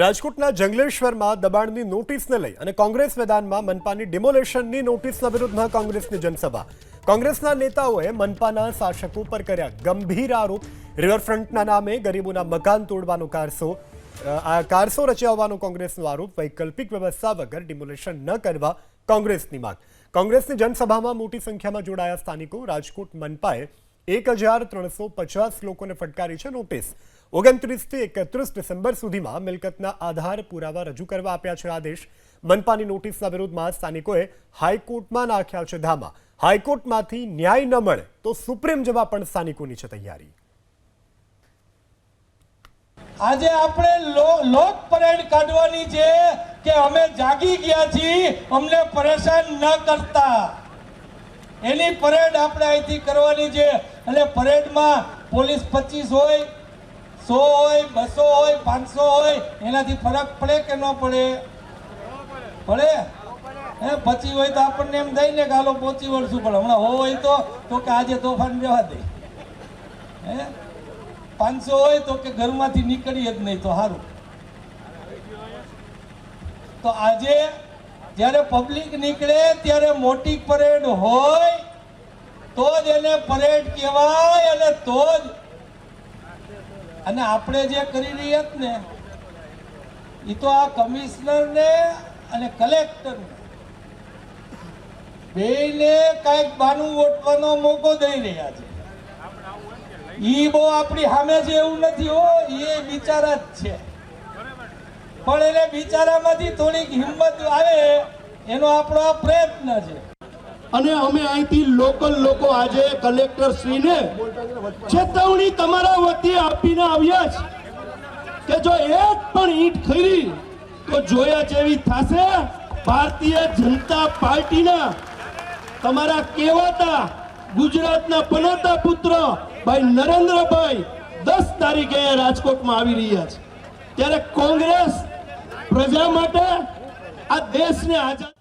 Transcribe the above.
રાજકોટના જંગલેશ્વરમાં દબાણની નોટિસને લઈ અને કોંગ્રેસ મેદાનમાં મનપાની ડિમોલેશનની નોટિસના વિરુદ્ધમાં કોંગ્રેસની જનસભા. કોંગ્રેસના નેતાઓએ મનપાના શાસકો પર કર્યા ગંભીર આરોપ. રિવરફ્રન્ટના નામે ગરીબોના મકાન તોડવાનો કારસો આ કારસો રચાવવાનો કોંગ્રેસનો આરોપ, વૈકલ્પિક વ્યવસ્થા વગર ડિમોલેશન ન કરવા કોંગ્રેસની માંગ. કોંગ્રેસની જનસભામાં મોટી સંખ્યામાં જોડાયા સ્થાનિકો. રાજકોટ મનપાએ એક હજાર ત્રણસો પચાસ લોકોને ફટકારી છે નોટિસ. ઓગણત્રીસથી એકત્રીસ ડિસેમ્બર સુધીમાં મિલકતના આધાર પુરાવા રજૂ કરવા આપ્યા છે આદેશ. મનપાની નોટિસના વિરોધમાં સ્થાનિકોએ હાઈકોર્ટમાં નાખ્યા છે ધામા. હાઈકોર્ટમાંથી ન્યાય ન મળે તો સુપ્રીમ જવા પણ સ્થાનિકોની છે તૈયારી. આજે આપણે લોક પરેડ કાઢવાની છે કે અમે જાગી ગયા છીએ, અમને પરેશાન ન કરતા. એની પરેડ આપણે અહીંથી કરવાની છે. એટલે પરેડમાં પોલીસ પચીસ હોય, સો હોય, બસો હોય, પાંચસો હોય, એનાથી ફરક પડે કે ન પડે? પડે? હે, પચી હોય તો આપણને એમ થાય ને કે હાલો પહોંચી વળશું, પણ હમણાં હોય તો તો કે આજે તોફાન રહેવા દે. હે? પાંચસો હોય તો કે ઘરમાંથી નીકળીએ જ નહીં તો સારું. તો આજે જ્યારે પબ્લિક નીકળે, ત્યારે મોટી પરેડ હોય, તો જ એને પરેડ કહેવાય અને તો જ અને આપણે જે કરી રહ્યા ને એ તો આ કમિશનરને અને કલેક્ટરને બેયને કાંઈક બાનું ઓટવાનો મોકો દઈ રહ્યા છે. ઈ બહુ આપણી સામે છે એવું નથી હો એ બિચારા જ છે. પણ એને બિચારામાંથી થોડીક હિંમત આવે, એનો આપણો આ પ્રયત્ન છે. અને અમે અહીંથી લોકલ લોકો આજે કલેક્ટર શ્રીને ચેતવણી તમારા વતી આપીને આવ્યા છે કે જો એક પણ ઈંટ ખરી, તો જોયા જેવી થશે. ભારતીય જનતા પાર્ટીના તમારા કહેવાતા ગુજરાતના પનાતા પુત્ર ભાઈ નરેન્દ્રભાઈ દસ તારીખે રાજકોટમાં આવી રહ્યા છે. ત્યારે કોંગ્રેસ પ્રજા માટે આ દેશને આઝાદ